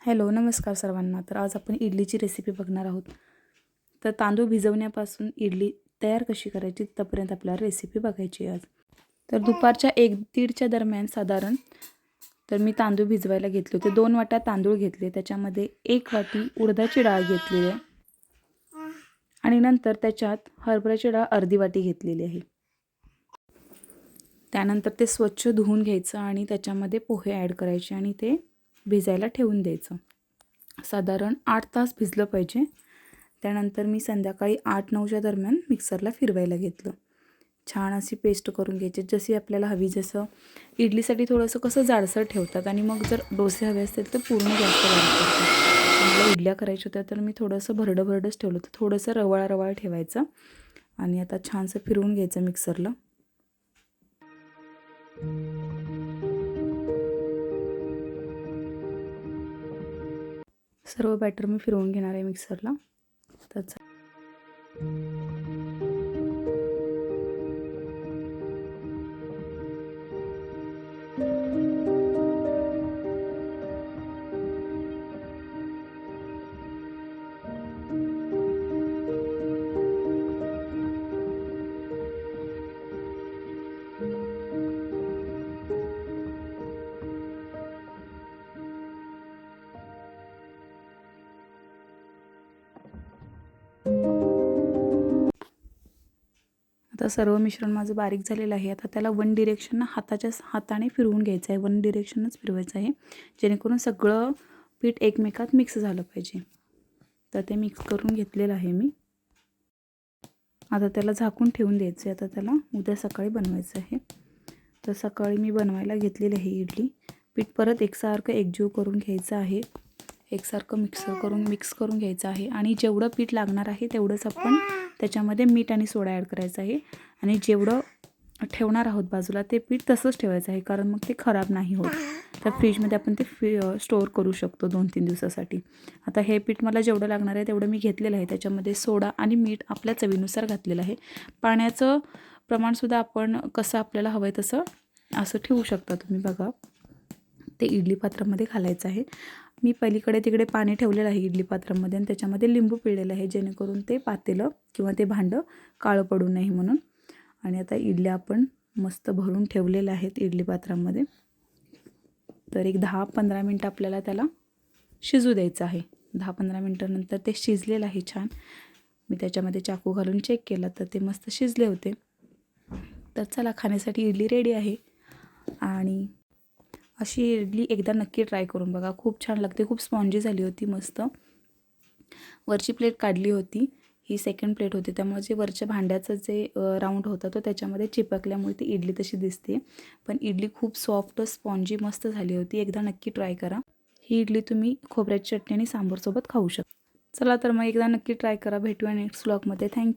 Hello नमस्कार सर्वांना. तर आज आपण इडलीची रेसिपी बघणार आहोत. तर तांदूळ भिजवण्यापासून इडली तयार कशी करायची तोपर्यंत आपल्याला रेसिपी बघायची आहे आज. तर दुपारच्या एक दीडच्या दरम्यान साधारण तर मी तांदूळ भिजवायला घेतले होते. दोन वाट्या तांदूळ घेतले. त्याच्यामध्ये एक वाटी उडदाची डाळ घेतलेली आहे. आणि नंतर त्याच्यात हरभऱ्याची डाळ अर्धी वाटी घेतलेली आहे. त्यानंतर ते स्वच्छ धुवून घ्यायचं आणि त्याच्यामध्ये पोहे ॲड करायचे आणि ते भिजायला ठेवून द्यायचं. साधारण आठ तास भिजलं पाहिजे. त्यानंतर मी संध्याकाळी आठ नऊच्या दरम्यान मिक्सरला फिरवायला घेतलं. छान अशी पेस्ट करून घ्यायची. जशी आपल्याला हवी जसं इडलीसाठी थोडंसं कसं जाडसर ठेवतात आणि मग जर डोसे हवे असतील तर पूर्ण जास्त मला इडल्या करायच्या होत्या तर मी थोडंसं भरडं भरडंच ठेवलं होतं. थोडंसं रवाळ रवाळ ठेवायचं आणि आता छानसं फिरवून घ्यायचं मिक्सरला. सर्व बॅटर मी फिरवून घेणार आहे मिक्सरला त्याचा आता सर्व मिश्रण माझं बारीक झालेलं आहे. आता त्याला वन डिरेक्शन हाताच्या हाताने फिरवून घ्यायचं आहे. वन डिरेक्शनच फिरवायचं आहे. जेणेकरून सगळं पीठ एकमेकात मिक्स झालं पाहिजे. तर ते मिक्स करून घेतलेलं आहे मी. आता त्याला झाकून ठेवून द्यायचं आहे. आता त्याला उद्या सकाळी बनवायचं आहे. तर सकाळी मी बनवायला घेतलेली आहे इडली. पीठ परत एकसारखं एकजीव करून घ्यायचं आहे. एकसारखं मिक्सर करून मिक्स करून घ्यायचं आहे. आणि जेवढं पीठ लागणार आहे तेवढंच आपण त्याच्यामध्ये मीठ आणि सोडा ॲड करायचा आहे. आणि जेवढं ठेवणार आहोत बाजूला ते पीठ तसंच ठेवायचं आहे कारण मग ते खराब नाही होत. तर फ्रीजमध्ये आपण ते फ्री स्टोअर करू शकतो दोन तीन दिवसासाठी. आता हे पीठ मला जेवढं लागणार आहे तेवढं मी घेतलेलं आहे. त्याच्यामध्ये सोडा आणि मीठ आपल्या चवीनुसार घातलेलं आहे. पाण्याचं प्रमाणसुद्धा आपण कसं आपल्याला हवं आहे तसं असं ठेवू शकता तुम्ही बघा. ते इडली पात्रामध्ये घालायचं आहे. मी पलीकडे तिकडे पाणी ठेवलेलं आहे इडली पात्रामध्ये आणि त्याच्यामध्ये लिंबू पिळलेलं आहे जेणेकरून ते पातेलं किंवा ते भांडं काळं पडू नये म्हणून. आणि आता इडल्या आपण मस्त भरून ठेवलेल्या आहेत इडली पात्रामध्ये. तर एक दहा पंधरा मिनटं आपल्याला त्याला शिजू द्यायचं आहे. दहा पंधरा मिनटानंतर ते शिजलेलं आहे छान. मी त्याच्यामध्ये चाकू घालून चेक केला तर ते मस्त शिजले होते. तर चला खाण्यासाठी इडली रेडी आहे. आणि अशी इडली एकदा नक्की ट्राय करून बघा. खूप छान लागते. खूप स्पॉन्जी झाली होती मस्त. वरची प्लेट काढली होती. ही सेकंड प्लेट होती. त्यामुळे जे वरच्या भांड्याचं जे राऊंड होता तो त्याच्यामध्ये चिपकल्यामुळे ती इडली तशी दिसते. पण इडली खूप सॉफ्ट स्पॉन्जी मस्त झाली होती. एकदा नक्की ट्राय करा. ही इडली तुम्ही खोबऱ्याची चटणी आणि सांबारसोबत खाऊ शकता. चला तर मग एकदा नक्की ट्राय करा. भेटूया नेक्स्ट ब्लॉगमध्ये थँक्यू